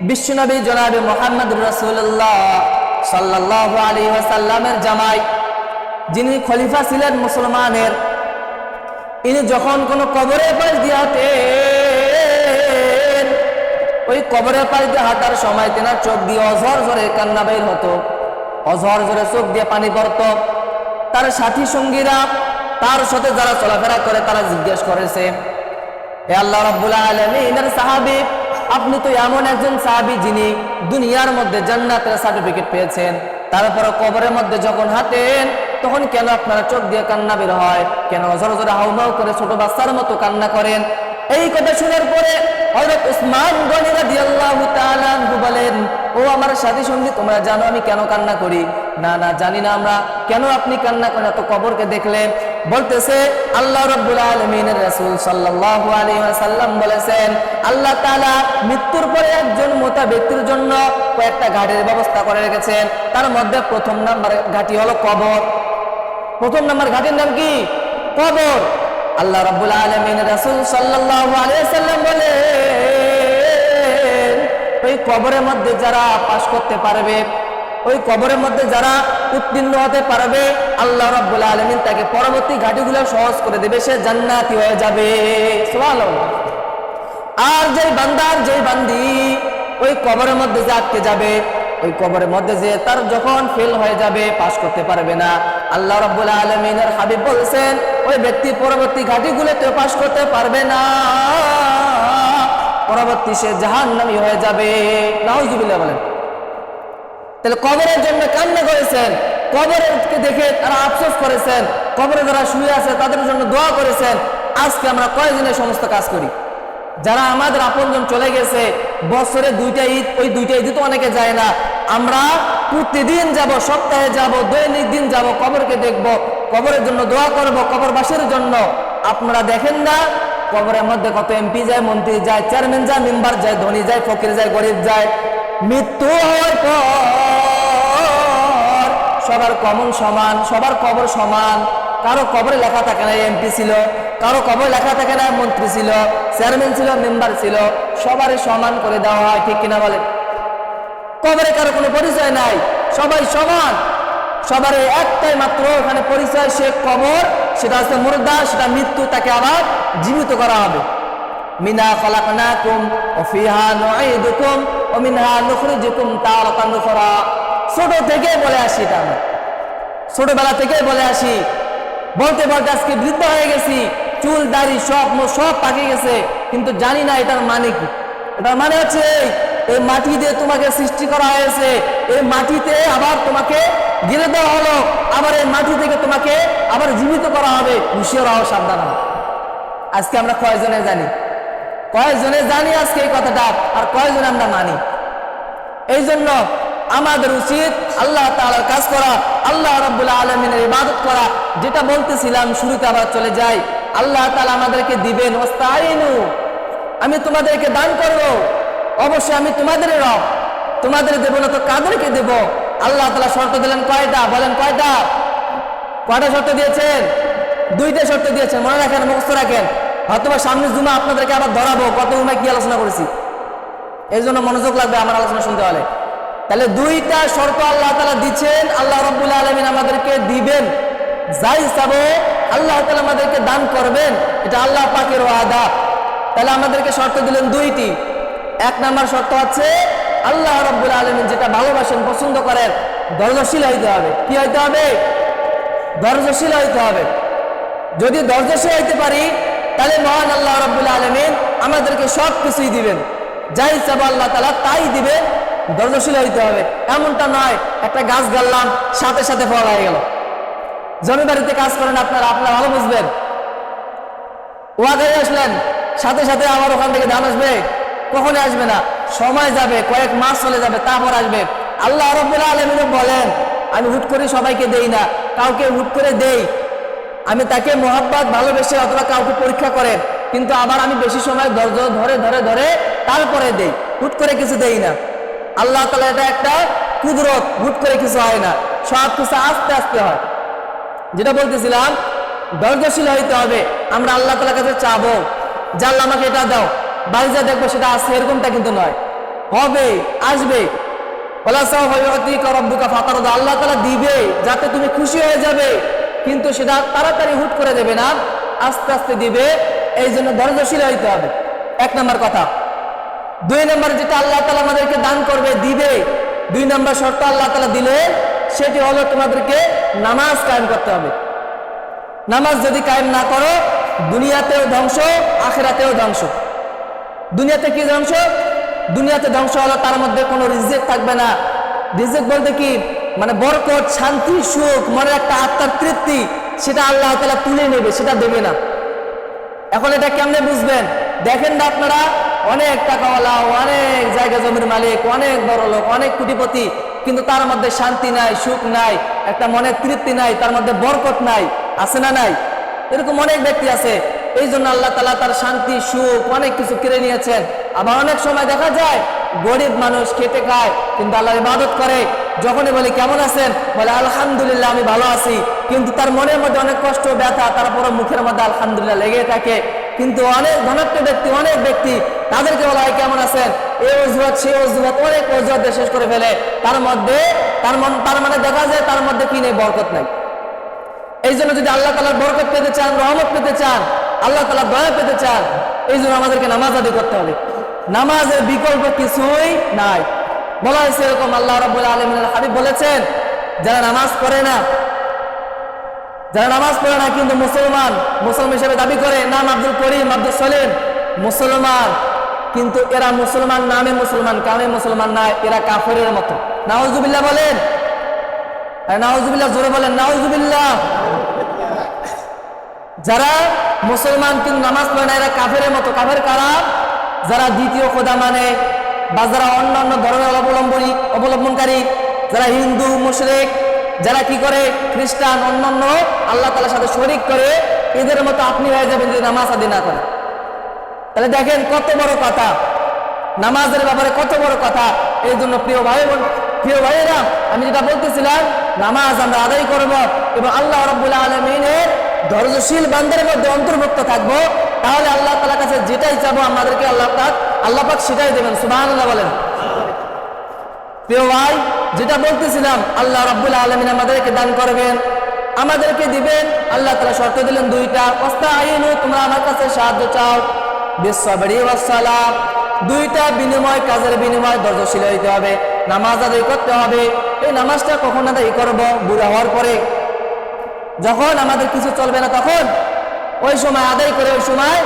বিশ্বনবী জনাবে মোহাম্মদ রসুল্লাহ সাল্লাহ আলী সাল্লামের জামাই, যিনি খলিফা ছিলেন মুসলমানের, ইনি যখন কোনো কবরের পাশ দিয়ে হাঁটেন, ওই কবরের পাশ দিয়ে হাঁটার সময় তেনার চোখ দিয়ে অঝর ঝরে কান্না বের হতো। অঝর ঝরে চোখ দিয়ে পানি পড়ত। তার সাথী সঙ্গীরা, তার সাথে যারা চলাফেরা করে, তারা জিজ্ঞেস করেছে হে আল্লাহ রাব্বুল আলামিনের সাহাবী আপনি তো এমন একজন সাহাবী যিনি দুনিয়ার মধ্যে জান্নাতের সার্টিফিকেট পেয়েছেন। তারপরে কবরের মধ্যে যখন হাতেন তখন কেন আপনারা চোখ দিয়ে কান্না বের হয়? কেন অজর অজরে হাউমাউ করে ছোট বাচ্চার মতো কান্না করেন? এই কথা শোনার পরে হযরত উসমান গনি রাদিয়াল্লাহু তাআলা বলেন, ও আমার সাথী সঙ্গী, তোমরা জানো আমি কেন কান্না করি? না না, জানি না আমরা। কেন আপনি কান্না করেন? এত কবরকে দেখলে বলতেছে, আল্লাহ রাব্বুল আলামিনের রাসূল আলাইহি ওয়াসাল্লাম বলেছেন, আল্লাহ তাআলা মৃত্যুর পরে একজন মোতা ব্যক্তির জন্য কয়েকটা ঘাটের ব্যবস্থা করে রেখেছেন। তার মধ্যে প্রথম নাম্বার ঘাটি হলো কবর। প্রথম নাম্বার ঘাটের নাম কি? কবর। আল্লাহ রাব্বুল আলমিন রাসূল আলাইহি সাল্লাম বলেন, ওই কবরের মধ্যে যারা পাশ করতে পারবে, ওই কবরের মধ্যে যারা উত্তীর্ণ হতে পারবে আল্লাহ রাব্বুল আলমিন তাকে পরবর্তী ঘাটিগুলো সহজ করে দেবে, সে জান্নাতি হয়ে যাবে। আর যেই বান্দার যেই বান্দি, ওই কবরের মধ্যে যে আটকে যাবে, ওই কবরের মধ্যে যে তার যখন ফেল হয়ে যাবে, পাশ করতে পারবে না। আল্লাহ রাব্বুল আলামিনের হাবিব বলছেন, ওই ব্যক্তি পরবর্তী ঘাটিগুলোতে পাশ করতে পারবে না। পরবর্তী সে জাহান্নামী হয়ে যাবে। নাউজুবিল্লাহ বলেন। তাহলে কবরের জন্য কান্না করেছেন। কবরকে দেখে তারা আফসোস করেছেন। কবরে যারা শুয়ে আছে, তাদের জন্য দোয়া করেছেন, আজকে আমরা কয়েকদিনের সমস্ত কাজ করি? যারা আমাদের আপনজন চলে গেছে, বছরে দুইটা ঈদ, ওই দুইটা ঈদ তো অনেকে যায় না। আমরা প্রতিদিন যাব, সপ্তাহে যাব, দৈনিক দিন যাব, কবরকে দেখব, কবরের জন্য দোয়া করব, কবরবাসীর জন্য। আপনারা দেখেন না, কবরের মধ্যে কত এমপি যায়, মন্ত্রী যায়, চেয়ারম্যান যায়, মেম্বার যায়, ধনী যায়, ফকির যায়, গরিব যায়। মৃত্যু হওয়ার পর সবার কমন সমান, সবার কবর সমান। কারও কবরে লেখা থাকে না এমপি ছিল, কারও কবরে লেখা থাকে না মন্ত্রী ছিল, চেয়ারম্যান ছিল, মেম্বার ছিল, সবারই সমান করে দেওয়া হয়, ঠিক কিনা বলে কবরে কারও কোনো পরিচয় নাই, সবাই সমান। সবার একটাই মাত্র ওখানে পরিচয়, সে কবর, সেটা হচ্ছে মুর্দা, সেটা মৃত্যু, তাকে আবার জীবিত করা হবে। মিনা খলাকনাকুম, ও ফিহা নুঈদুকুম, ও মিনহা নুখরিজুকুম উখরা। ছোট থেকে বলে আসি এটা আমরা। ছোটবেলা থেকে বলে আসি। বলতে বলতে আজকে বৃদ্ধ হয়ে গেছি চুল দাড়ি সব সব পাকে গেছে কিন্তু জানি না এটার মানে কি। এটার মানে হচ্ছে এই, মাটি দিয়ে তোমাকে সৃষ্টি করা হয়েছে এই মাটিতে আবার তোমাকে গিরে দেওয়া হলো আবার এই মাটি থেকে তোমাকে আবার জীবিত করা হবে। হুশিয়ার সাবধান। আজকে আমরা কয়জনে জানি? কয়জনে জানি আজকে এই কথাটা আর কয়জনে আমরা মানি? এই জন্য আমাদের উচিত আল্লাহ তাআলার কাজ করা, আল্লাহ রাব্বুল আলামিনের ইবাদত করা। যেটা বলতেছিলাম, শুরুতে আবার চলে যাই। আল্লাহ তাআলা আমাদেরকে দিবেন, ওয়াস্তাইনু। আমি তোমাদেরকে দান করব। অবশ্যই আমি তোমাদের রব। তোমাদের দেবো না তো কাদেরকে দেব? আল্লাহ তালা শর্ত দিলেন কয়টা? বলেন কয়টা? কয়টা শর্ত দিয়েছেন? দুইটা শর্ত দিয়েছেন। মনে রাখেন, মুখস্থ রাখেন। হয়তো সামনে জুমা আপনাদেরকে আবার ধরাবো। কত জুমায় কি আলোচনা করেছি? এই জন্য মনোযোগ লাগবে আমার আলোচনা শুনতে হলে। তাহলে দুইটা শর্ত আল্লাহ তালা দিচ্ছেন। আল্লাহ রব্বুল আলমিন আমাদেরকে দিবেন। যাই চাবো আল্লাহ তালা আমাদেরকে দান করবেন, এটা আল্লাহ পাকের ওয়াদা। তাহলে আমাদেরকে শর্ত দিলেন দুইটি। এক নাম্বার শর্ত হচ্ছে, আল্লাহ রব্বুল আলমিন যেটা ভালোবাসেন, পছন্দ করেন ধৈর্যশীল হইতে হবে। কি হইতে হবে? ধৈর্যশীল হইতে হবে। যদি ধৈর্যশীল হইতে পারি, তাহলে মহান আল্লাহ রব্বুল আলমিন আমাদেরকে সব কিছুই দিবেন। যাই চাবো আল্লাহ তালা তাই দিবে ধৈর্যশীল হইতে হবে। এমনটা নয়, একটা গাছ গাড়লাম, সাথে সাথে ফল হয়ে গেল। জমি কাজ করেন আপনারা আপনারা ভালো বুঝবেন। ওয়াগাই আসলেন, সাথে সাথে আমার ওখান থেকে ধান আসবে। কখনই আসবে না, সময় যাবে, কয়েক মাস চলে যাবে, তারপর আসবে। আল্লাহ রব্বুল আলমিন বলেন, আমি হুট করে সবাইকে দেই না, কাউকে হুট করে দেই। আমি তাকে মোহাব্বত, ভালোবেসে অথবা কাউকে পরীক্ষা করে, কিন্তু আবার আমি বেশি সময় ধৈর্য ধরে ধরে ধরে তারপরে দেই। হুট করে কিছু দেই না। আল্লাহ তালা এটা একটা কুদরত, হুট করে কিছু হয় না। সব কিছু আস্তে আস্তে হয়। যেটা বলতেছিলাম ধৈর্যশীল হইতে হবে। আমরা আল্লাহ তালার কাছে চাবো, যে আমাকে এটা দাও। বাড়ি যা দেখব সেটা আসছে এরকমটা কিন্তু নয়। হবে, আসবে। আল্লাহ তালা দিবে, যাতে তুমি খুশি হয়ে যাবে। কিন্তু সেটা তাড়াতাড়ি হুট করে দেবে না, আস্তে আস্তে দিবে। এই জন্য ধৈর্যশীল হইতে হবে। এক নম্বর কথা। দুই নম্বর যেটা আল্লাহ তালা আমাদেরকে দান করবে, দিবে, দুই নম্বর শর্ত আল্লাহ তালা দিলে সেটি হলো তোমাদেরকে নামাজ কায়েম করতে হবে। নামাজ যদি কায়েম না করো, দুনিয়াতেও ধ্বংস, আখেরাতেও ধ্বংস। দুনিয়াতে কি ধ্বংস? দুনিয়াতে ধ্বংস হলো তার মধ্যে কোনো রিজেক থাকবে না। রিজেক বলতে কি? মানে বরকত, শান্তি, সুখ, মনের একটা আত্মার তৃপ্তি, সেটা আল্লাহ তালা তুলে নেবে, সেটা দেবে না। এখন এটা কেমনে বুঝবেন? দেখেন না আপনারা অনেক টাকাওয়ালা, অনেক জায়গা জমির মালিক, অনেক বড় লোক, অনেক কোটিপতি, কিন্তু তার মধ্যে শান্তি নাই, সুখ নাই, একটা মনের তৃপ্তি নাই, তার মধ্যে বরকত নাই, আছে না নাই? এরকম অনেক ব্যক্তি আছে। এই জন্য আল্লাহ তালা তার শান্তি, সুখ, অনেক কিছু কেড়ে নিয়েছেন। আবার অনেক সময় দেখা যায়, গরিব মানুষ খেটে খায়, কিন্তু আল্লাহ ইবাদত করে। যখনই বলি, কেমন আছেন? বলে, আলহামদুলিল্লাহ, আমি ভালো আছি। কিন্তু তার মনের মধ্যে অনেক কষ্ট, ব্যথা তারপরে মুখের মধ্যে আলহামদুলিল্লাহ লেগে থাকে। কিন্তু অনেক ধনাত্ম ব্যক্তি, অনেক ব্যক্তি তাদেরকে বলা হয় কেমন আছেন? এই অজুহাত, সেই অজুহাত অনেক অজুহাত শেষ করে ফেলে। তার মধ্যে, তার মন, তার মানে দেখা যায় তার মধ্যে কি নেই? বরকত নাই। এই জন্য যদি আল্লাহ তালার বরকত পেতে চান, রহমত পেতে চান, আল্লাহ তালা দয়া পেতে চান এই জন্য আমাদেরকে নামাজ আদি করতে হবে। নামাজের বিকল্প কিছুই নাই। বলা হয়েছে এরকম আল্লাহ রব্বুল আলমিনের হাবিব বলেছেন, যারা নামাজ পড়ে না যারা নামাজ পড়ে না কিন্তু মুসলমান মুসলমান হিসেবে দাবি করে, নাম আব্দুল করিম, আব্দুল সলিম, মুসলমান। কিন্তু এরা মুসলমান নামে মুসলমান, কামে মুসলমান না, এরা কাফরের মতো। নাওজুবিল্লাহ বলেন। নাওজুবিল্লাহ জোরে বলেন নাওজুবিল্লাহ যারা মুসলমান কিন্তু নামাজ পড়ে না, এরা কাফের মতো। কাফের কারা? যারা দ্বিতীয় খোদা মানে বা যারা অন্যান্য ধর্মের অবলম্বনী অবলম্বনকারী, যারা হিন্দু, মুশরিক যারা কি করে? খ্রিস্টান, অন্যান্য আল্লাহ তালার সাথে শরিক করে, এদের মতো আপনি হয়ে যাবেন যদি নামাজ আদি না করে তাহলে দেখেন কত বড় কথা। নামাজের ব্যাপারে কত বড় কথা। এই জন্য প্রিয় ভাই বোন, প্রিয় ভাইয়েরা, আমি যেটা বলতেছিলাম, নামাজ আমরা আদায় করব এবং আল্লাহ রব্বুল আলমিনের ধৈর্যশীল বান্ধের মধ্যে অন্তর্ভুক্ত থাকব। তাহলে আল্লাহ তালার কাছে যেটাই চাবো, আমাদেরকে আল্লাহ পাক আল্লাহ পাক সেটাই দেবেন। সুবাহ আল্লাহ বলেন। প্রিয় ভাই, যেটা বলতেছিলাম, আল্লাহ রাব্বুল আলমিন আমাদেরকে দান করবেন, আমাদেরকে দিবেন, আল্লাহ তালা শর্ত দিলেন দুইটা অস্তা আইনু তোমরা আমার কাছে সাহায্য চাও বিশ্ববাড়ি ওয়াসালাম দুইটা বিনিময়, কাজের বিনিময় ধৈর্যশীল হইতে হবে, নামাজ আদায় করতে হবে, এই নামাজটা কখন আদায় করব, বুড়া হওয়ার পরে। যখন আমাদের কিছু চলবে না তখন, ওই সময় আদায় করে ওই সময়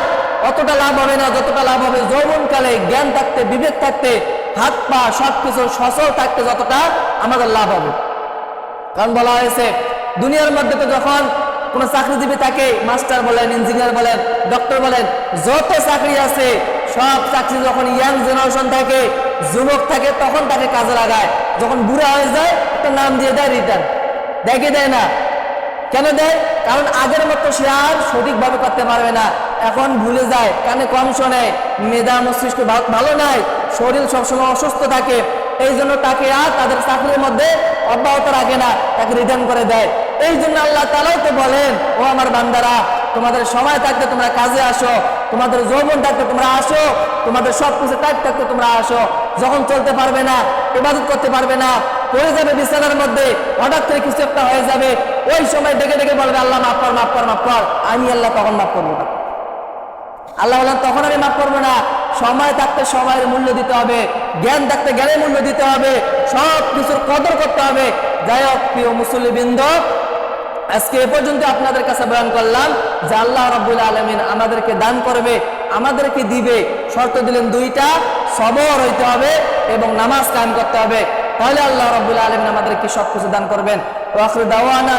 অতটা লাভ হবে না, যতটা লাভ হবে, যৌবনকালে জ্ঞান থাকতে, বিবেক থাকতে হাত পা সব কিছু সচল থাকতে যতটা আমাদের লাভ হবে। কারণ বলা হয়েছে, দুনিয়ার মধ্যে তো যখন কোনো চাকরিজীবী থাকে, মাস্টার বলেন, ইঞ্জিনিয়ার বলেন, ডক্টর বলেন, যত চাকরি আছে, সব চাকরি যখন ইয়াং জেনারেশন থাকে, যুবক থাকে, তখন তাকে কাজে লাগায়। যখন বুড়া হয়ে যায়, একটা নাম দিয়ে দেয় রিটার্ন দেখে দেয় না? কেন দেয়? কারণ আগের মতো সে আর সঠিকভাবে করতে পারবে না। এখন ভুলে যায়, কানে কম শোনে, মেধা মস্তিষ্ক ভালো নাই শরীর সবসময় অসুস্থ থাকে, এই জন্য তাকে আর তাদের চাকরির মধ্যে অব্যাহত রাখে না, তাকে রিটার্ন করে দেয়। এই জন্য আল্লাহ তালাও তো বলেন, ও আমার বান্দারা, তোমাদের সময় থাকতে তোমরা কাজে আসো, তোমাদের যৌবন থাকতে তোমরা আসো, তোমাদের সব কিছু থাকতে তোমরা আসো। যখন চলতে পারবে না, ইবাদত করতে পারবে না, পড়ে যাবে বিছানার মধ্যে, হঠাৎ করে কিছু একটা হয়ে যাবে, ওই সময় ডেকে ডেকে বলবে, আল্লাহ, মাফ কর মাফ কর মাফ কর, আমি আল্লাহ তখন মাফ করব না। আল্লাহ বলেন, তখন আমি মাফ করব না। সময় থাকতে সময়ের মূল্য দিতে হবে। জ্ঞান থাকতে জ্ঞানের মূল্য দিতে হবে। সব কিছুর কদর করতে হবে। যাই হোক, প্রিয় মুসল্লিবৃন্দ, আজকে এ পর্যন্ত আপনাদের কাছে বয়ান করলাম যে আল্লাহ রাব্বুল আলমিন আমাদেরকে দান করবে, আমাদেরকে দিবে। শর্ত দিলেন দুইটা, সবর হইতে হবে এবং নামাজ কায়েম করতে হবে। তাহলে আল্লাহ রাব্বুল আলমিন আমাদেরকে সব কিছু দান করবেন।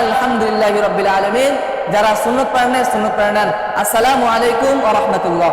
আলহামদুলিল্লাহ রবিল আলমিন। যারা সুন্নত পারেন নেন সুন্নত পায় নেন। আসসালামু আলাইকুম রাহমাতুল্লাহ।